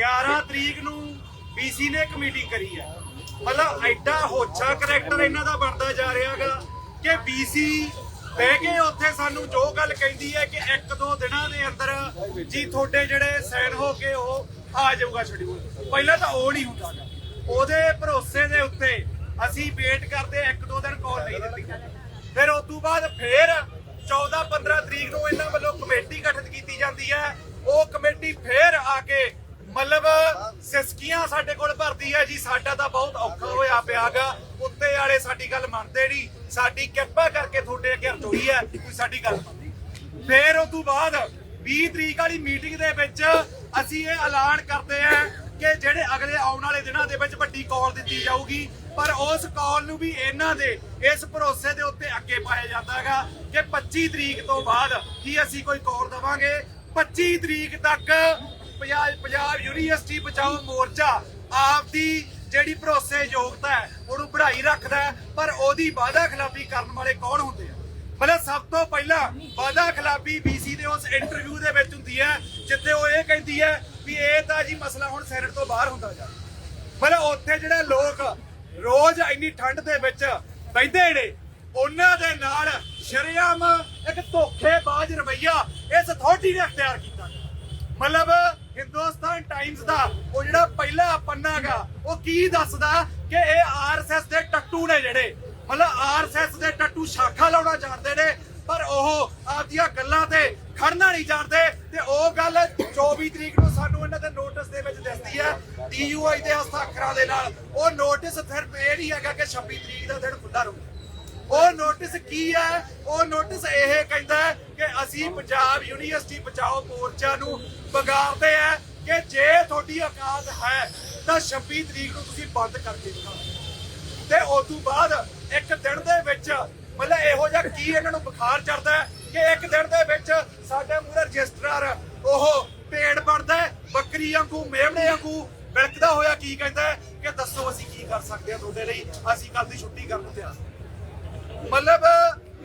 11 ਤਰੀਕ ਨੂੰ ਬੀਸੀ ਨੇ ਇੱਕ ਮੀਟਿੰਗ ਕਰੀ ਹੈ ਮਤਲਬ ਐਡਾ ਹੋਛਾ ਕਰੈਕਟਰ ਇਹਨਾਂ ਦਾ ਬਣਦਾ ਜਾ ਰਿਹਾਗਾ ਕਿ ਬੀਸੀ ਬਹਿ ਕੇ ਉੱਥੇ ਸਾਨੂੰ ਜੋ ਗੱਲ ਕਹਿੰਦੀ ਹੈ ਕਿ ਇੱਕ ਦੋ ਦਿਨਾਂ ਦੇ ਅੰਦਰ ਜੀ ਤੁਹਾਡੇ ਜਿਹੜੇ ਸਾਈਨ ਹੋ ਕੇ ਉਹ ਆ ਜਾਊਗਾ ਸ਼ਡਿਊਲ ਪਹਿਲਾਂ ਤਾਂ ਉਹ ਨਹੀਂ ਹੁੰਦਾ ਉਹਦੇ ਭਰੋਸੇ ਦੇ ਉੱਤੇ ਅਸੀਂ ਵੇਟ ਕਰਦੇ, ਇੱਕ ਦੋ ਦਿਨ ਕਾਲ ਨਹੀਂ ਦਿੱਤੀ। ਫਿਰ ਉਸ ਤੋਂ ਬਾਅਦ ਫੇਰ 14 15 ਤਰੀਕ ਨੂੰ ਇਹਨਾਂ ਵੱਲੋਂ ਕਮੇਟੀ ਗਠਿਤ ਕੀਤੀ ਜਾਂਦੀ ਹੈ। ਉਹ ਕਮੇਟੀ ਫੇਰ ਆ ਕੇ ਮਤਲਬ, ਸਿਸਕੀਆਂ ਸਾਡੇ ਕੋਲ ਭਰਦੀ ਹੈ ਜੀ, ਸਾਡਾ ਤਾਂ ਬਹੁਤ ਔਖਾ ਹੋਇਆ ਪਿਆਗਾ ਉੱਤੇ ਵਾਲੇ ਸਾਡੀ ਗੱਲ ਮੰਨਦੇ ਨਹੀਂ। ਸਾਡੀ ਕਿਰਪਾ ਕਰਕੇ ਤੁਹਾਡੇ ਅੱਗੇ ਅਰਜ਼ੋਈ ਹੈ, ਕੋਈ ਸਾਡੀ ਗੱਲ ਫੇਰ ਉਸ ਤੋਂ ਬਾਅਦ 20 ਤਰੀਕ ਵਾਲੀ ਮੀਟਿੰਗ ਦੇ ਵਿੱਚ ਅਸੀਂ ਇਹ ਐਲਾਨ ਕਰਦੇ ਹਾਂ ਕਿ ਜਿਹੜੇ ਅਗਲੇ ਆਉਣ ਵਾਲੇ ਦਿਨਾਂ ਦੇ ਵਿੱਚ ਵੱਡੀ ਕਾਲ ਦਿੱਤੀ ਜਾਊਗੀ, ਪਰ ਉਸ ਕਾਲ ਨੂੰ ਵੀ ਇਹਨਾਂ ਦੇ, ਇਸ ਭਰੋਸੇ ਦੇ ਉੱਤੇ ਅੱਗੇ ਪਾਇਆ ਜਾਂਦਾ ਹੈਗਾ ਕਿ 25 ਤਰੀਕ ਤੋਂ ਬਾਅਦ ਕੀ ਅਸੀਂ ਕੋਈ ਕਾਲ ਦਵਾਂਗੇ। 25 ਤਰੀਕ ਤੱਕ ਪੰਜਾਬ ਪੰਜਾਬ ਯੂਨੀਵਰਸਿਟੀ ਬਚਾਓ ਮੋਰਚਾ ਆਪਦੀ ਜਿਹੜੀ ਭਰੋਸੇ ਯੋਗਤਾ ਹੈ, ਉਹਨੂੰ ਵਧਾਈ ਰੱਖਦਾ ਪਰ ਉਹਦੀ ਵਾਅਦਾ ਖਿਲਾਫੀ ਕਰਨ ਵਾਲੇ ਕੌਣ ਹੁੰਦੇ ਆ? ਮਤਲਬ ਸਭ ਤੋਂ ਪਹਿਲਾਂ ਵਾਅਦਾ ਖਿਲਾਫੀ ਬੀਸੀ ਦੇ ਉਸ ਇੰਟਰਵਿਊ ਦੇ ਵਿੱਚ ਹੁੰਦੀ ਹੈ, ਜਿੱਥੇ ਉਹ ਇਹ ਕਹਿੰਦੀ ਹੈ ਵੀ ਇਹ ਤਾਂ ਜੀ ਮਸਲਾ ਹੁਣ ਸੈਨੇਟ ਤੋਂ ਬਾਹਰ ਹੁੰਦਾ ਜਾ ਮਤਲਬ ਉੱਥੇ ਜਿਹੜੇ ਲੋਕ ਰੋਜ਼ ਇੰਨੀ ਠੰਡ ਦੇ ਵਿੱਚ ਬੈਠਦੇ ਨੇ, ਉਹਨਾਂ ਦੇ ਨਾਲ ਸ਼ਰੇਆਮ ਇੱਕ ਧੋਖੇਬਾਜ਼ ਰਵਈਆ ਇਸ ਅਥਾਰਟੀ ਨੇ ਅਖਤਿਆਰ ਕੀਤਾ। ਮਤਲਬ ਹਿੰਦੁਸਤਾਨ ਟਾਈਮਸ ਦਾ ਉਹ ਜਿਹੜਾ ਪਹਿਲਾ ਪੰਨਾ ਗਾ ਉਹ ਕੀ ਦੱਸਦਾ ਕਿ ਇਹ ਆਰਐਸਐਸ ਦੇ ਟੱਟੂ ਨੇ ਜਿਹੜੇ, ਮਤਲਬ ਆਰਐਸਐਸ ਦੇ ਟੱਟੂ ਸ਼ਾਖਾ ਲਾਉਣਾ ਜਾਣਦੇ ਨੇ, ਪਰ ਉਹ ਆਪਦੀਆਂ ਗੱਲਾਂ ਤੇ ਖੜਨਾ ਨਹੀਂ ਜਾਣਦੇ, ਤੇ ਉਹ ਗੱਲ 24 ਤਰੀਕ ਨੂੰ ਸਾਨੂੰ ਇਹਨਾਂ ਦੇ ਨੋਟਿਸ ਦੇ ਵਿੱਚ ਦਿਸਦੀ ਹੈ ਡੀਯੂਆਈ ਦੇ ਹਸਤਾਖਰਾਂ ਦੇ ਨਾਲ। ਉਹ ਨੋਟਿਸ ਸਿਰਫ ਇਹ ਨਹੀਂ ਹੈਗਾ ਕਿ 26 ਤਰੀਕ ਦਾ ਦਿਨ ਖੁੱਲਾ ਰਹੂ ਉਹ ਨੋਟਿਸ ਕੀ ਹੈ? ਉਹ ਨੋਟਿਸ ਇਹ ਕਹਿੰਦਾ ਕਿ ਅਸੀਂ ਪੰਜਾਬ ਯੂਨੀਵਰਸਿਟੀ ਬਚਾਓ ਮੋਰਚਾ ਨੂੰ ਬਗਾੜਦੇ ਆ ਕਿ ਜੇ ਤੁਹਾਡੀ ਔਕਾਤ ਹੈ ਤਾਂ 26 ਤਰੀਕ ਨੂੰ ਤੁਸੀਂ ਬੰਦ ਕਰਕੇ ਦਿਖਾਓ ਤੇ ਉਸ ਤੋਂ ਬਾਅਦ ਇੱਕ ਦਿਨ ਦੇ ਵਿੱਚ ਮਤਲਬ ਇਹੋ ਜਿਹਾ ਕੀ ਇਹਨਾਂ ਨੂੰ ਬੁਖਾਰ ਚੜਦਾ ਕਿ ਇੱਕ ਦਿਨ ਦੇ ਵਿੱਚ ਸਾਡੇ ਮੂਹਰੇ ਰਜਿਸਟਰਾਰ ਉਹ ਪੇੜ ਬਣਦਾ ਬੱਕਰੀ ਵਾਂਗੂ, ਮੇਮਣੇ ਵਾਂਗੂ ਬਿਲਕਦਾ ਹੋਇਆ ਕੀ ਕਹਿੰਦਾ ਕਿ ਦੱਸੋ ਅਸੀਂ ਕੀ ਕਰ ਸਕਦੇ ਹਾਂ ਤੁਹਾਡੇ ਲਈ ਅਸੀਂ ਕੱਲ ਦੀ ਛੁੱਟੀ ਕਰਨ ਨੂੰ ਤਿਆਰ ਹਾਂ। ਮਤਲਬ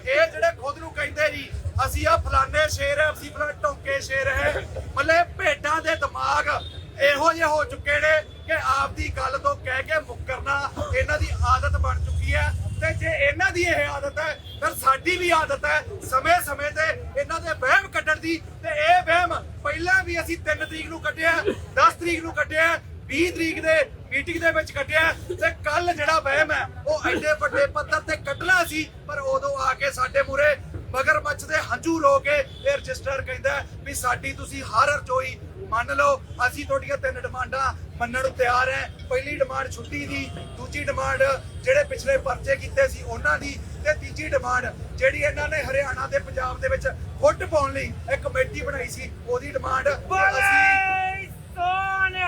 ਇਹ ਜਿਹੜੇ ਖੁਦ ਨੂੰ ਕਹਿੰਦੇ ਜੀ, ਅਸੀਂ ਆ ਫਲਾਣੇ ਸ਼ੇਰ ਹੈ ਅਸੀਂ ਫਲਾਣੇ ਟੋਕੇ ਸ਼ੇਰ ਹੈ। ਮਤਲਬ ਭੇਡਾਂ ਦੇ ਦਿਮਾਗ ਇਹੋ ਜਿਹੇ ਹੋ ਚੁੱਕੇ ਨੇ ਕਿ ਆਪਦੀ ਗੱਲ ਤੋਂ ਕਹਿ ਕੇ ਮੁੱਕਰਨਾ ਇਹਨਾਂ ਦੀ ਆਦਤ ਬਣ ਚੁੱਕੀ ਹੈ। ਤੇ ਜੇ ਇਹਨਾਂ ਦੀ ਇਹ ਆਦਤ ਹੈ, ਫਿਰ ਸਾਡੀ ਵੀ ਆਦਤ ਹੈ ਸਮੇਂ-ਸਮੇਂ ਤੇ ਇਹਨਾਂ ਦੇ ਵਹਿਮ ਕੱਢਣ ਦੀ। ਤੇ ਇਹ ਵਹਿਮ ਪਹਿਲਾਂ ਵੀ ਅਸੀਂ 3 ਤਰੀਕ ਨੂੰ ਕੱਢਿਆ 10 ਤਰੀਕ ਨੂੰ ਕੱਢਿਆ 20 ਤਰੀਕ ਦੇ ਮੀਟਿੰਗ ਦੇ ਵਿੱਚ ਕੱਟਿਆ ਤੇ ਕੱਲ ਜਿਹੜਾ ਵਹਿਮ ਹੈ, ਉਹ ਐਡੇ ਵੱਡੇ ਪੱਧਰ ਤੇ ਕੱਢਣਾ ਸੀ, ਪਰ ਉਦੋਂ ਆ ਕੇ ਸਾਡੇ ਮੂਰੇ ਮਗਰ ਦੇ ਹੰਝੂ ਰੋ ਕੇ ਇਹ ਰਜਿਸਟਰ ਕਹਿੰਦਾ ਵੀ ਸਾਡੀ ਤੁਸੀਂ ਹਰ ਰਜੋਈ ਮੰਨ ਲਓ, ਅਸੀਂ ਤੁਹਾਡੀਆਂ ਤਿੰਨ ਡਿਮਾਂਡਾਂ ਮੰਨਣ ਨੂੰ ਤਿਆਰ ਹੈ। ਪਹਿਲੀ ਡਿਮਾਂਡ ਛੁੱਟੀ ਦੀ, ਦੂਜੀ ਡਿਮਾਂਡ ਜਿਹੜੇ ਪਿਛਲੇ ਪਰਚੇ ਕੀਤੇ ਸੀ ਉਹਨਾਂ ਦੀ, ਤੇ ਤੀਜੀ ਡਿਮਾਂਡ ਜਿਹੜੀ ਇਹਨਾਂ ਨੇ ਹਰਿਆਣਾ ਤੇ ਪੰਜਾਬ ਦੇ ਵਿੱਚ ਫੁੱਟ ਪਾਉਣ ਲਈ ਇੱਕ ਕਮੇਟੀ ਬਣਾਈ ਸੀ, ਉਹਦੀ ਡਿਮਾਂਡ ਅਸੀਂ ਬੋਲੇ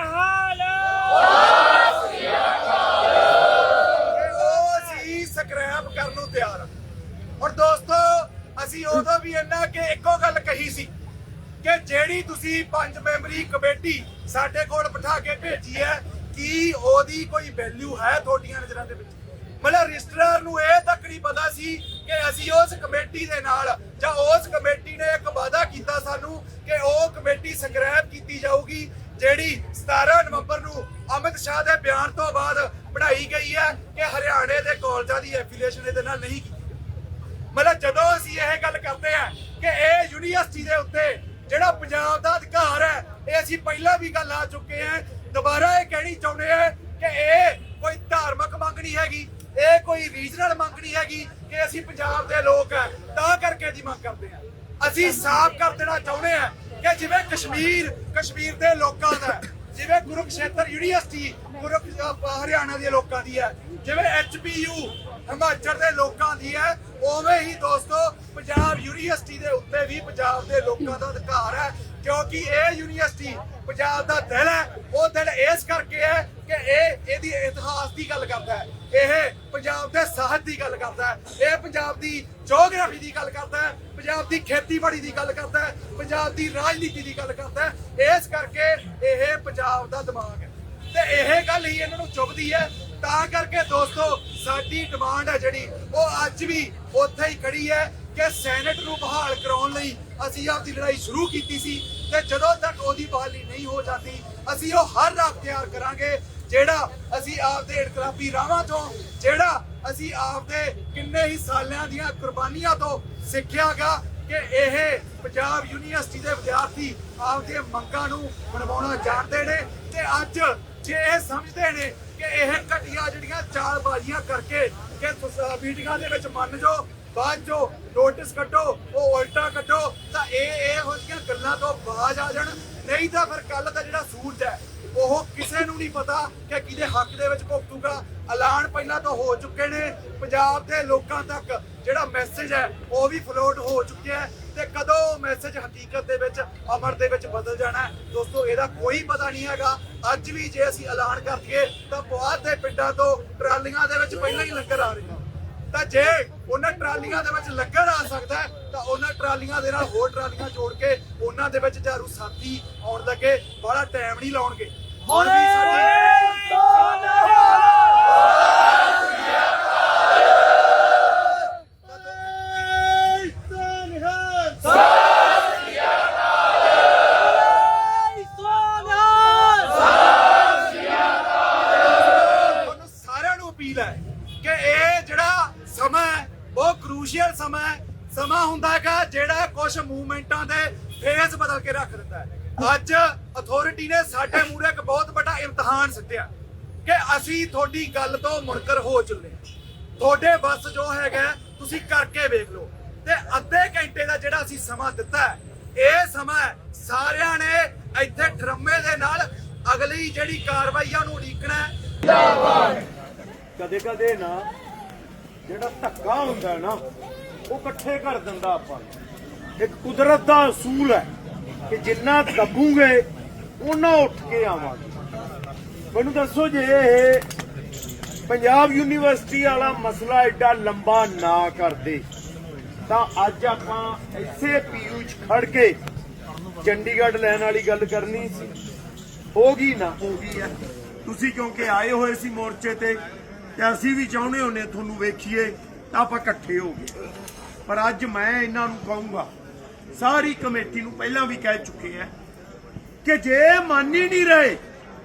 ਉਹ ਅਸੀਂ ਸਕ੍ਰੈਪ ਕਰਨ ਨੂੰ ਤਿਆਰ ਹਾਂ। ਔਰ ਦੋਸਤੋ, ਅਸੀਂ ਉਦੋਂ ਵੀ ਇਹਨਾਂ ਕਿ ਇੱਕੋ ਗੱਲ ਕਹੀ ਸੀ ਕਿ ਜਿਹੜੀ ਤੁਸੀਂ ਪੰਜ ਮੈਂਬਰੀ ਕਮੇਟੀ ਸਾਡੇ ਕੋਲ ਬਿਠਾ ਕੇ ਭੇਜੀ ਹੈ, ਕੀ ਉਹਦੀ ਕੋਈ ਵੈਲਿਊ ਹੈ ਤੁਹਾਡੀਆਂ ਨਜ਼ਰਾਂ ਦੇ ਵਿੱਚ? ਮਤਲਬ ਰਜਿਸਟਰਾਰ ਨੂੰ ਇਹ ਤੱਕ ਨਹੀਂ ਪਤਾ ਸੀ ਕਿ ਅਸੀਂ ਉਸ ਕਮੇਟੀ ਦੇ ਨਾਲ ਜਾਂ ਉਸ ਕਮੇਟੀ ਨੇ ਇੱਕ ਵਾਅਦਾ ਕੀਤਾ ਸਾਨੂੰ ਕਿ ਉਹ ਕਮੇਟੀ ਸਕ੍ਰੈਪ ਕੀਤੀ ਜਾਊਗੀ। ਜਿਹੜੀ 17 ਨਵੰਬਰ ਨੂੰ ਅਮਿਤ ਸ਼ਾਹ ਦੇ ਬਿਆਨ ਤੋਂ ਬਾਅਦ ਬਣਾਈ ਗਈ ਹੈ ਕਿ ਹਰਿਆਣੇ ਦੇ ਕਾਲਜਾਂ ਦੀ ਐਫੀਲੀਏਸ਼ਨ ਇਹਦੇ ਨਾਲ ਨਹੀਂ ਕੀਤੀ ਮਤਲਬ ਜਦੋਂ ਅਸੀਂ ਇਹ ਗੱਲ ਕਰਦੇ ਆ ਕਿ ਇਹ ਯੂਨੀਵਰਸਿਟੀ ਦੇ ਉੱਤੇ ਜਿਹੜਾ ਪੰਜਾਬ ਦਾ ਅਧਿਕਾਰ ਹੈ, ਇਹ ਅਸੀਂ ਪਹਿਲਾਂ ਵੀ ਗੱਲ ਆ ਚੁੱਕੇ ਆ ਦੁਬਾਰਾ ਇਹ ਕਹਿਣੀ ਚਾਹੁੰਦੇ ਆ ਕਿ ਇਹ ਕੋਈ ਧਾਰਮਿਕ ਮੰਗ ਨਹੀਂ ਹੈਗੀ, ਇਹ ਕੋਈ ਰੀਜਨਲ ਮੰਗ ਨਹੀਂ ਹੈਗੀ ਕਿ ਅਸੀਂ ਪੰਜਾਬ ਦੇ ਲੋਕ ਆ ਤਾਂ ਕਰਕੇ ਦੀ ਮੰਗ ਕਰਦੇ ਆ ਅਸੀਂ ਸਾਫ਼ ਕਰ ਦੇਣਾ ਚਾਹੁੰਦੇ ਆ ਕਿ ਜਿਵੇਂ ਕਸ਼ਮੀਰ ਕਸ਼ਮੀਰ ਦੇ ਲੋਕਾਂ ਦਾ ਹੈ, ਜਿਵੇਂ ਕੁਰੂਕਸ਼ੇਤਰ ਯੂਨੀਵਰਸਿਟੀ ਕੁਰੂਕ ਹਰਿਆਣਾ ਦੇ ਲੋਕਾਂ ਦੀ ਹੈ ਜਿਵੇਂ ਐਚਪੀਯੂ ਹਿਮਾਚਲ ਦੇ ਲੋਕਾਂ ਦੀ ਹੈ ਉਵੇਂ ਹੀ ਦੋਸਤੋ ਪੰਜਾਬ ਯੂਨੀਵਰਸਿਟੀ ਦੇ ਉੱਤੇ ਵੀ ਪੰਜਾਬ ਦੇ ਲੋਕਾਂ ਦਾ ਅਧਿਕਾਰ ਹੈ ਕਿਉਂਕਿ ਇਹ ਯੂਨੀਵਰਸਿਟੀ ਪੰਜਾਬ ਦਾ ਦਿਲ ਹੈ ਉਹ ਦਿਲ ਇਸ ਕਰਕੇ ਹੈ ਕਿ ਇਹ ਇਹਦੀ ਇਤਿਹਾਸ ਦੀ ਗੱਲ ਕਰਦਾ ਹੈ। ਇਹ ਪੰਜਾਬ ਦੇ ਸਾਹਿਤ ਦੀ ਗੱਲ ਕਰਦਾ ਹੈ, ਇਹ ਪੰਜਾਬ ਦੀ ਜੀਓਗ੍ਰਾਫੀ ਦੀ ਗੱਲ ਕਰਦਾ ਹੈ, ਪੰਜਾਬ ਦੀ ਖੇਤੀਬਾੜੀ ਦੀ ਗੱਲ ਕਰਦਾ ਹੈ, ਪੰਜਾਬ ਦੀ ਰਾਜਨੀਤੀ ਦੀ ਗੱਲ ਕਰਦਾ ਹੈ। ਇਸ ਕਰਕੇ ਇਹ ਪੰਜਾਬ ਦਾ ਦਿਮਾਗ ਹੈ। ਤੇ ਇਹ ਗੱਲ ਹੀ ਇਹਨਾਂ ਨੂੰ ਚੁੱਭਦੀ ਹੈ, ਤਾਂ ਕਰਕੇ ਦੋਸਤੋ, ਸਾਡੀ ਡਿਮਾਂਡ ਹੈ ਜਿਹੜੀ, ਉਹ ਅੱਜ ਵੀ ਉੱਥੇ ਹੀ ਖੜੀ ਹੈ ਕਿ ਸੈਨੇਟ ਨੂੰ ਬਹਾਲ ਕਰਾਉਣ ਲਈ ਅਸੀਂ ਆਪਦੀ ਲੜਾਈ ਸ਼ੁਰੂ ਕੀਤੀ ਸੀ ਤੇ ਜਦੋਂ ਤੱਕ ਉਹਦੀ ਬਹਾਲੀ ਨਹੀਂ ਹੋ ਜਾਂਦੀ, ਅਸੀਂ ਉਹ ਹਰ ਰਾਹ ਤਿਆਰ ਕਰਾਂਗੇ। ਜਿਹੜਾ ਅਸੀਂ ਆਪਦੇ ਇਨਕਲਾਬੀ ਰਾਹਾਂ ਤੋਂ, ਜਿਹੜਾ ਅਸੀਂ ਆਪਦੇ ਕਿੰਨੇ ਹੀ ਸਾਲਾਂ ਦੀਆਂ ਕੁਰਬਾਨੀਆਂ ਤੋਂ ਸਿੱਖਿਆਗਾ ਕਿ ਇਹ ਪੰਜਾਬ ਯੂਨੀਵਰਸਿਟੀ ਦੇ ਵਿਦਿਆਰਥੀ ਆਪਦੀਆਂ ਮੰਗਾਂ ਨੂੰ ਮਨਵਾਉਣਾ ਜਾਣਦੇ ਨੇ ਤੇ ਅੱਜ ਜੇ ਇਹ ਸਮਝਦੇ ਨੇ ਕਿ ਇਹ ਘਟੀਆਂ ਜਿਹੜੀਆਂ ਚਾਲਬਾਜ਼ੀਆਂ ਕਰਕੇ ਕਿ ਮੀਟਿੰਗਾਂ ਦੇ ਵਿੱਚ ਮੰਨ ਜਾਓ, ਬਾਅਦ ਜੋ ਨੋਟਿਸ ਕੱਢੋ, ਉਹ ਉਲਟਾ ਕੱਢੋ, ਤਾਂ ਇਹ ਇਹੋ ਜਿਹੀਆਂ ਗੱਲਾਂ ਤੋਂ ਬਾਜ਼ ਆ ਜਾਣ। ਨਹੀਂ ਤਾਂ ਫਿਰ ਕੱਲ ਦਾ ਜਿਹੜਾ ਸੂਰਜ ਹੈ ਉਹ ਕਿਸੇ ਨੂੰ ਨਹੀਂ ਪਤਾ ਕਿ ਕਿਹਦੇ ਹੱਕ ਦੇ ਵਿੱਚ ਭੁਗਤੂਗਾ। ਐਲਾਨ ਪਹਿਲਾਂ ਤੋਂ ਹੋ ਚੁੱਕੇ ਨੇ ਪੰਜਾਬ ਦੇ ਲੋਕਾਂ ਤੱਕ। ਜਿਹੜਾ ਮੈਸੇਜ ਹੈ, ਉਹ ਵੀ ਫਲੋਟ ਹੋ ਚੁੱਕਿਆ ਹੈ ਤੇ ਕਦੋਂ ਮੈਸੇਜ ਹਕੀਕਤ ਦੇ ਵਿੱਚ, ਅਮਰ ਦੇ ਵਿੱਚ ਬਦਲ ਜਾਣਾ ਹੈ? ਦੋਸਤੋ, ਇਹਦਾ ਕੋਈ ਪਤਾ ਨਹੀਂ ਹੈਗਾ। ਅੱਜ ਵੀ ਜੇ ਅਸੀਂ ਐਲਾਨ ਕਰ ਦਈਏ, ਤਾਂ ਬਹੁਤ ਦੇ ਪਿੰਡਾਂ ਤੋਂ ਟਰਾਲੀਆਂ ਦੇ ਵਿੱਚ ਪਹਿਲਾਂ ਹੀ ਲੰਗਰ ਆ ਰਹੇ ਤਾਂ ਜੇ ਉਹਨਾਂ ਟਰਾਲੀਆਂ ਦੇ ਵਿੱਚ ਲੰਗਰ ਆ ਸਕਦਾ ਤਾਂ ਉਹਨਾਂ ਟਰਾਲੀਆਂ ਦੇ ਨਾਲ ਹੋਰ ਟਰਾਲੀਆਂ ਜੋੜ ਕੇ ਉਹਨਾਂ ਦੇ ਵਿੱਚ ਝਾੜੂ ਸਾਥੀ ਆਉਣ ਲੱਗੇ। ਬੜਾ ਟਾਈਮ ਨਹੀਂ ਲਾਉਣਗੇ। ਹੁਣ ਵੀ ਸਾਡੇ ਤੁਹਾਨੂੰ ਸਾਰਿਆਂ ਨੂੰ ਅਪੀਲ ਹੈ ਕਿ ਇਹ ਜਿਹੜਾ ਸਮਾਂ ਹੈ ਬਹੁਤ ਕ੍ਰੂਸ਼ੀਅਲ ਸਮਾਂ ਹੈ। ਸਮਾਂ ਹੁੰਦਾ ਹੈਗਾ ਜਿਹੜਾ ਕੁਝ ਮੂਵਮੈਂਟਾਂ ਦੇ ਫੇਸ ਬਦਲ ਕੇ ਰੱਖ ਦਿੰਦਾ ਹੈ। ਅੱਜ ਅਥਾਰਟੀ ਨੇ ਸਾਡੇ ਮੂਹਰੇ ਇੱਕ ਬਹੁਤ ਵੱਡਾ ਇਮਤਿਹਾਨ ਸਿੱਟਿਆ ਕਿ ਅਸੀਂ ਤੁਹਾਡੀ ਗੱਲ ਤੋਂ ਮੁਨਕਰ ਹੋ ਚੁੱਲੇ ਤੁਹਾਡੇ ਬਸ ਜੋ ਹੈਗਾ, ਤੁਸੀਂ ਕਰਕੇ ਵੇਖ ਲਓ। ਤੇ ਅੱਧੇ ਘੰਟੇ ਦਾ ਜਿਹੜਾ ਅਸੀਂ ਸਮਾਂ ਦਿੱਤਾ ਇਹ ਸਮਾਂ ਸਾਰਿਆਂ ਨੇ ਇੱਥੇ ਡਰਮੇ ਦੇ ਨਾਲ ਅਗਲੀ ਜਿਹੜੀ ਕਾਰਵਾਈ ਆ ਉਹਨੂੰ ਉਡੀਕਣਾ ਹੈ। ਕਦੇ ਕਦੇ ਨਾ ਜਿਹੜਾ ਧੱਕਾ ਹੁੰਦਾ ਨਾ, ਉਹ ਇਕੱਠੇ ਕਰ ਦਿੰਦਾ ਆਪਾਂ ਇੱਕ ਕੁਦਰਤ ਦਾ ਅਸੂਲ ਹੈ। ਕਿ ਜਿੰਨਾ ਦੱਬੂਗੇ, ਉਹਨਾਂ ਉੱਠ ਕੇ ਆਵਾਂਗੇ। ਮੈਨੂੰ ਦੱਸੋ ਜੇ ਇਹ ਪੰਜਾਬ ਯੂਨੀਵਰਸਿਟੀ ਵਾਲਾ ਮਸਲਾ ਐਡਾ ਲੰਬਾ ਨਾ ਕਰਦੇ, ਤਾਂ ਅੱਜ ਆਪਾਂ ਇਸੇ ਪੀਯੂ 'ਚ ਖੜ ਕੇ ਚੰਡੀਗੜ੍ਹ ਲੈਣ ਵਾਲੀ ਗੱਲ ਕਰਨੀ ਸੀ। ਹੋ ਗਈ ਨਾ? ਹੋ ਗਈ ਹੈ। ਤੁਸੀਂ ਕਿਉਂਕਿ ਆਏ ਹੋਏ ਸੀ ਮੋਰਚੇ ਤੇ ਤੇ ਅਸੀਂ ਵੀ ਚਾਹੁੰਦੇ ਹੁੰਨੇ ਤੁਹਾਨੂੰ ਵੇਖੀਏ, ਤਾਂ ਆਪਾਂ ਇਕੱਠੇ ਹੋ ਗਏ। ਪਰ ਅੱਜ ਮੈਂ ਇਹਨਾਂ ਨੂੰ ਕਹੂੰਗਾ ਸਾਰੀ ਕਮੇਟੀ ਨੂੰ ਪਹਿਲਾਂ ਵੀ ਕਹਿ ਚੁੱਕੇ ਆ ਕਿ ਜੇ ਮੰਨ ਹੀ ਨਹੀਂ ਰਹੇ,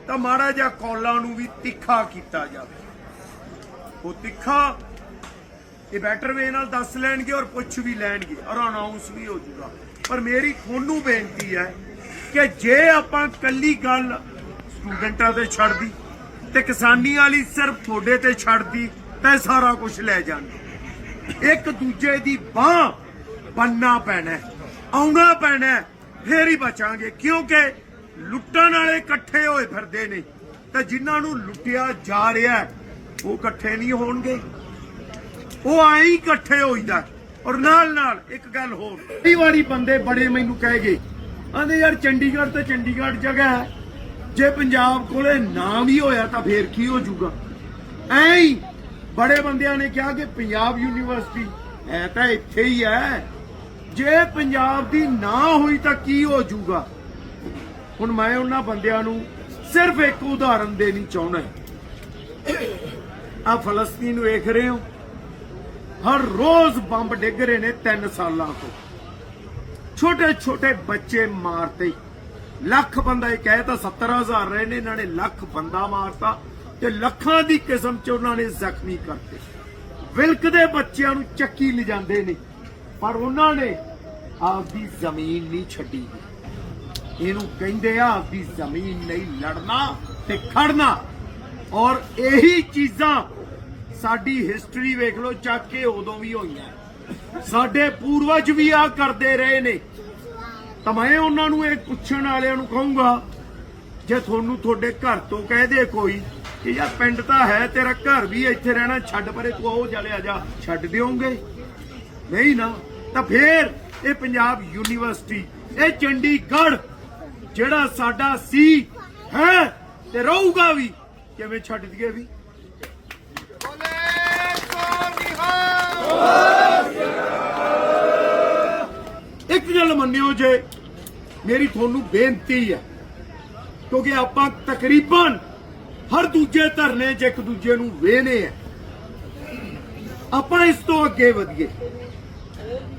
ਤਾਂ ਮਾੜਾ ਜਿਹਾ ਕੌਲਾਂ ਨੂੰ ਵੀ ਤਿੱਖਾ ਕੀਤਾ ਜਾਵੇ। ਉਹ ਤਿੱਖਾ ਇਹ ਬੈਟਰ ਵੇ ਨਾਲ ਦੱਸ ਲੈਣਗੇ ਔਰ ਪੁੱਛ ਵੀ ਲੈਣਗੇ ਔਰ ਅਨਾਉਂਸ ਵੀ ਹੋ ਜਾਊਗਾ। ਪਰ ਮੇਰੀ ਤੁਹਾਨੂੰ ਬੇਨਤੀ ਹੈ ਕਿ ਜੇ ਆਪਾਂ ਕੱਲੀ ਗੱਲ ਸਟੂਡੈਂਟਾਂ ਤੇ ਛੱਡਦੀ ਤੇ ਕਿਸਾਨੀ ਵਾਲੀ ਸਿਰਫ ਤੁਹਾਡੇ ਤੇ ਛੱਡਦੀ, ਤਾਂ ਇਹ ਸਾਰਾ ਕੁਝ ਲੈ ਜਾਣਗੇ। ਇੱਕ ਦੂਜੇ ਦੀ ਬਾਹ ਬੰਨਾ ਪੈਣਾ ਆਉਣਾ ਪੈਣਾ ਫੇਰ ਹੀ ਬਚਾਂਗੇ, ਕਿਉਂਕਿ ਲੁੱਟਣ ਵਾਲੇ ਇਕੱਠੇ ਹੋਏ ਫਿਰਦੇ ਨੇ। ਤੇ ਜਿਨ੍ਹਾਂ ਨੂੰ ਲੁੱਟਿਆ ਜਾ ਰਿਹਾ ਉਹ ਇਕੱਠੇ ਨਹੀਂ ਹੋਣਗੇ। ਉਹ ਆਏ ਹੀ ਇਕੱਠੇ ਹੋਈਦਾ ਔਰ ਨਾਲ ਨਾਲ ਇੱਕ ਗੱਲ ਹੋਰ। ਕਈ ਵਾਰੀ ਬੰਦੇ ਬੜੇ ਮੈਨੂੰ ਕਹਿ ਗਏ। ਆਂਦੇ ਯਾਰ, ਚੰਡੀਗੜ੍ਹ ਤੇ ਚੰਡੀਗੜ੍ਹ ਜਗ੍ਹਾ ਹੈ। ਜੇ ਪੰਜਾਬ ਕੋਲੇ ਨਾ ਵੀ ਹੋਇਆ ਤਾਂ ਫੇਰ ਕੀ ਹੋ ਜਾਊਗਾ? ਐਂ ਹੀ ਬੜੇ ਬੰਦਿਆਂ ਨੇ ਕਿਹਾ ਕਿ ਪੰਜਾਬ ਯੂਨੀਵਰਸਿਟੀ, ਐ ਤਾਂ ਇੱਥੇ ਹੀ ਹੈ। ਜੇ ਪੰਜਾਬ ਦੀ ਨਾ ਹੋਈ ਤਾਂ ਕੀ ਹੋ ਜਾਊਗਾ? ਹੁਣ ਮੈਂ ਉਹਨਾਂ ਬੰਦਿਆਂ ਨੂੰ ਸਿਰਫ ਇੱਕ ਉਦਾਹਰਨ ਦੇਣੀ ਚਾਹੁੰਦਾ ਆ ਫਲਸਤੀਨ ਵੇਖ ਰਹੇ ਹੋ? ਹਰ ਰੋਜ਼ ਬੰਬ ਡਿੱਗ ਰਹੇ ਨੇ 3 ਸਾਲਾਂ ਤੋਂ। ਛੋਟੇ ਛੋਟੇ ਬੱਚੇ ਮਾਰਤੇ। ਲੱਖ ਬੰਦਾ ਇਹ ਕਹੇ ਤਾਂ 70000 ਰਹੇ ਨੇ, ਇਹਨਾਂ ਨੇ ਲੱਖ ਬੰਦਾ ਮਾਰਤਾ ਤੇ ਲੱਖਾਂ ਦੀ ਕਿਸਮ ਚ ਉਹਨਾਂ ਨੇ ਜ਼ਖਮੀ ਕਰਤੇ। ਵਿਲਕਦੇ ਬੱਚਿਆਂ ਨੂੰ ਚੱਕੀ ਲਿਜਾਂਦੇ ਨੇ। ਪਰ ਉਹਨਾਂ ਨੇ ਆਪਦੀ ਜ਼ਮੀਨ ਨਹੀਂ ਛੱਡੀ। ਇਹਨੂੰ ਕਹਿੰਦੇ ਆ ਆਪਦੀ ਜ਼ਮੀਨ ਨਹੀਂ ਲੜਨਾ ਤੇ ਖੜਨਾ। ਔਰ ਇਹੀ ਚੀਜ਼ਾਂ ਸਾਡੀ ਹਿਸਟਰੀ ਵੇਖ ਲਓ, ਚੱਕ ਕੇ ਉਦੋਂ ਵੀ ਹੋਈਆਂ। ਸਾਡੇ ਪੂਰਵਜ ਵੀ ਆ ਕਰਦੇ ਰਹੇ ਨੇ। ਤਾਂ ਮੈਂ ਉਹਨਾਂ ਨੂੰ ਇਹ ਪੁੱਛਣ ਵਾਲਿਆਂ ਨੂੰ ਕਹੂੰਗਾ, ਜੇ ਤੁਹਾਨੂੰ ਤੁਹਾਡੇ ਘਰ ਤੋਂ ਕਹਿ ਦੇ ਕੋਈ ਕਿ ਯਾਰ ਪਿੰਡ ਤਾਂ ਹੈ, ਤੇਰਾ ਘਰ ਵੀ ਇੱਥੇ ਰਹਿਣਾ, ਛੱਡ ਪਰੇ ਤੂੰ ਉਹ ਜਲਿਆ ਜਾ, ਛੱਡ ਦਿਓਗੇ? ਨਹੀਂ ਨਾ। ਤਾਂ ਫੇਰ ਇਹ ਪੰਜਾਬ ਯੂਨੀਵਰਸਿਟੀ, ਇਹ ਚੰਡੀਗੜ੍ਹ, ਜਿਹੜਾ ਸਾਡਾ ਸੀ ਹੈ ਤੇ ਰਹੂਗਾ ਵੀ, ਕਿਵੇਂ ਛੱਡ ਦਈਏ ਵੀ? ਇੱਕ ਗੱਲ ਮੰਨਿਓ ਜੇ, ਮੇਰੀ ਤੁਹਾਨੂੰ ਬੇਨਤੀ ਹੈ, ਕਿਉਂਕਿ ਆਪਾਂ ਤਕਰੀਬਨ ਹਰ ਦੂਜੇ ਧਰਨੇ 'ਚ ਇੱਕ ਦੂਜੇ ਨੂੰ ਵੇਨੇ ਆ। ਆਪਾਂ ਇਸ ਤੋਂ ਅੱਗੇ ਵਧੀਏ।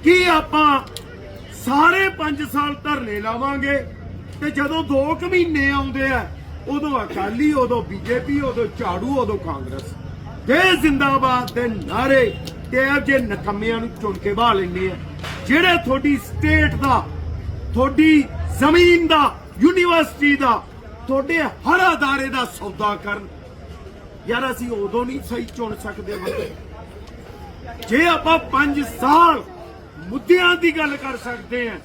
ਕੀ ਆਪਾਂ ਸਾਰੇ 5 ਸਾਲ ਧਰਨੇ ਲਾਵਾਂਗੇ? ਤੇ ਜਦੋਂ 2 ਕੁ ਮਹੀਨੇ ਆਉਂਦੇ ਆ, ਉਦੋਂ ਅਕਾਲੀ, ਉਦੋਂ ਬੀਜੇਪੀ, ਉਦੋਂ ਝਾੜੂ, ਉਦੋਂ ਕਾਂਗਰਸ। ਜੇ ਜ਼ਿੰਦਾਬਾਦ ਦੇ ਨਾਰੇ ਤੇ ਇਹ ਜੇ ਨਕਮਿਆਂ ਨੂੰ ਚੁਣ ਕੇ ਬਾਹ ਲੈਂਦੇ ਆ। ਜਿਹੜੇ ਤੁਹਾਡੀ ਸਟੇਟ ਦਾ, ਤੁਹਾਡੀ ਜ਼ਮੀਨ ਦਾ ਯੂਨੀਵਰਸਿਟੀ ਦਾ, ਤੁਹਾਡੇ ਹਰ ਅਦਾਰੇ ਦਾ ਸੌਦਾ ਕਰਨ, ਯਾਰ ਅਸੀਂ ਉਦੋਂ ਨਹੀਂ ਸਹੀ ਚੁਣ ਸਕਦੇ। ਬੰਦੇ ਜੇ ਆਪਾਂ 5 ਸਾਲ ਮੁੱਦਿਆਂ ਦੀ ਗੱਲ ਕਰ ਸਕਦੇ ਆ,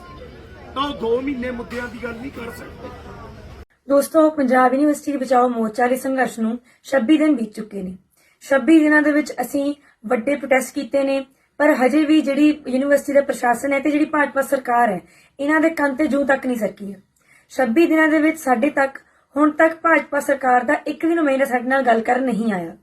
ਤਾਂ ਉਹ 2 ਮਹੀਨੇ ਮੁੱਦਿਆਂ ਦੀ ਗੱਲ ਨਹੀਂ ਕਰ ਸਕਦੇ। ਦੋਸਤੋ, ਪੰਜਾਬ ਯੂਨੀਵਰਸਿਟੀ ਬਚਾਓ ਮੋਰਚਾ ਦੇ ਸੰਘਰਸ਼ ਨੂੰ 26 ਦਿਨ ਬੀਤ ਚੁੱਕੇ ਨੇ। 26 ਦਿਨਾਂ ਦੇ ਵਿੱਚ ਅਸੀਂ ਵੱਡੇ ਪ੍ਰੋਟੈਸਟ ਕੀਤੇ ਨੇ, ਪਰ ਹਜੇ ਵੀ ਜਿਹੜੀ ਯੂਨੀਵਰਸਿਟੀ ਦਾ ਪ੍ਰਸ਼ਾਸਨ ਹੈ ਤੇ ਜਿਹੜੀ ਭਾਜਪਾ ਸਰਕਾਰ ਹੈ, ਇਹਨਾਂ ਦੇ ਕੰਨ ਤੇ ਜੂ ਤੱਕ ਨਹੀਂ ਸਰਕੀ ਹੈ। 26 ਦਿਨਾਂ ਦੇ ਵਿੱਚ ਸਾਡੇ ਤੱਕ, ਹੁਣ ਤੱਕ ਭਾਜਪਾ ਸਰਕਾਰ ਦਾ ਇੱਕ ਵੀ ਨੁਮਾਇੰਦਾ ਸਾਡੇ ਨਾਲ ਗੱਲ ਕਰਨ ਨਹੀਂ ਆਇਆ।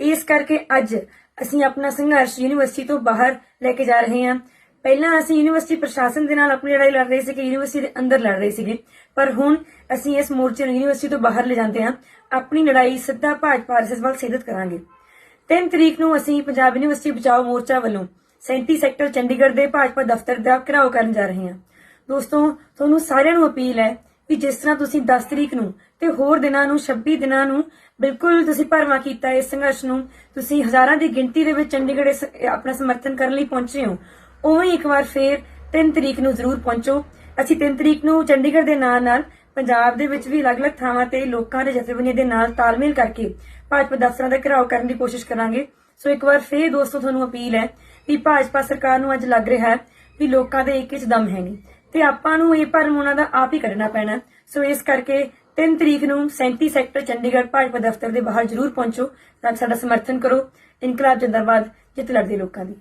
ਇਸ ਕਰਕੇ ਅੱਜ ਅਸੀਂ ਆਪਣਾ ਸੰਘਰਸ਼ ਯੂਨੀਵਰਸਿਟੀ ਤੋਂ ਬਾਹਰ ਲੈ ਕੇ ਜਾ ਰਹੇ ਹਾਂ। ਪਹਿਲਾਂ ਅਸੀਂ ਯੂਨੀਵਰਸਿਟੀ ਪ੍ਰਸ਼ਾਸਨ ਦੇ ਨਾਲ ਆਪਣੀ ਲੜਾਈ ਲੜ ਰਹੇ ਸੀ ਕਿ ਯੂਨੀਵਰਸਿਟੀ ਦੇ ਅੰਦਰ ਲੜ ਰਹੇ ਸੀਗੇ। ਪਰ ਹੁਣ ਅਸੀਂ ਇਸ ਮੋਰਚੇ ਨੂੰ ਯੂਨੀਵਰਸਿਟੀ ਤੋਂ ਬਾਹਰ ਲੈ ਜਾਂਦੇ ਹਾਂ। ਆਪਣੀ ਲੜਾਈ ਸਿੱਧਾ ਭਾਜਪਾ ਆਰਐਸਐਸ ਵੱਲ ਸੇਧਤ ਕਰਾਂਗੇ। 3 ਤਰੀਕ ਨੂੰ ਅਸੀਂ ਪੰਜਾਬ ਯੂਨੀਵਰਸਿਟੀ ਬਚਾਓ ਮੋਰਚਾ ਵੱਲੋਂ 37 ਸੈਕਟਰ ਚੰਡੀਗੜ੍ਹ ਦੇ ਭਾਜਪਾ ਦਫ਼ਤਰ ਦਾ ਘਿਰਾਓ ਕਰਨ ਜਾ ਰਹੇ ਹਾਂ। ਦੋਸਤੋ, ਤੁਹਾਨੂੰ ਸਾਰਿਆਂ ਨੂੰ ਅਪੀਲ ਹੈ ਕਿ ਜਿਸ ਤਰ੍ਹਾਂ ਤੁਸੀਂ 10 ਤਰੀਕ ਨੂੰ ਤੇ ਹੋਰ ਦਿਨਾਂ ਨੂੰ 26 ਦਿਨਾਂ ਨੂੰ ਬਿਲਕੁਲ ਤੁਸੀਂ ਭਰਮਾ ਕੀਤਾ ਇਸ ਸੰਘਰਸ਼ ਨੂੰ, ਤੁਸੀਂ ਹਜ਼ਾਰਾਂ ਦੀ ਗਿਣਤੀ ਦੇ ਵਿੱਚ ਚੰਡੀਗੜ੍ਹ ਆਪਣਾ ਸਮਰਥਨ ਕਰਨ ਲਈ ਪਹੁੰਚੇ ਹੋ। ਉਵੇਂ ਹੀ ਇੱਕ ਵਾਰ ਫੇਰ 3 ਤਰੀਕ ਨੂੰ ਜ਼ਰੂਰ ਪਹੁੰਚੋ। ਅਸੀਂ 3 ਤਰੀਕ ਨੂੰ ਚੰਡੀਗੜ੍ਹ ਦੇ ਨਾਲ ਨਾਲ ਪੰਜਾਬ ਦੇ ਵਿੱਚ ਵੀ ਅਲੱਗ-ਅਲੱਗ ਥਾਵਾਂ ਤੇ ਲੋਕਾਂ ਦੇ ਜਥੇਬੰਦੀਆਂ ਦੇ ਨਾਲ ਤਾਲਮੇਲ ਕਰਕੇ ਭਾਜਪਾ ਦਫ਼ਤਰਾਂ ਦਾ ਘਿਰਾਓ ਕਰਨ ਦੀ ਕੋਸ਼ਿਸ਼ ਕਰਾਂਗੇ। ਸੋ ਇੱਕ ਵਾਰ ਫੇਰ ਦੋਸਤੋ, ਤੁਹਾਨੂੰ ਅਪੀਲ ਹੈ ਕਿ ਭਾਜਪਾ ਸਰਕਾਰ ਨੂੰ ਅੱਜ ਲੱਗ ਰਿਹਾ ਹੈ ਵੀ ਲੋਕਾਂ ਦੇ ਇੱਕ ਵਿੱਚ ਦਮ ਹੈ ਨਹੀਂ ਤੇ ਆਪਾਂ ਨੂੰ ਇਹ ਭਰਮ ਉਹਨਾਂ ਦਾ ਆਪ ਹੀ ਕੱਢਣਾ ਪੈਣਾ। ਸੋ ਇਸ ਕਰਕੇ 3 ਤਰੀਕ ਨੂੰ 37 ਸੈਕਟਰ ਚੰਡੀਗੜ੍ਹ ਭਾਜਪਾ ਦਫ਼ਤਰ ਦੇ ਬਾਹਰ ਜ਼ਰੂਰ ਪਹੁੰਚੋ ਤਾਂ ਸਾਡਾ ਸਮਰਥਨ ਕਰੋ। ਇਨਕਲਾਬ ਜਿੰਦਾਬਾਦ ਜਿੱਤ ਲੜਦੇ ਲੋਕਾਂ ਦੀ।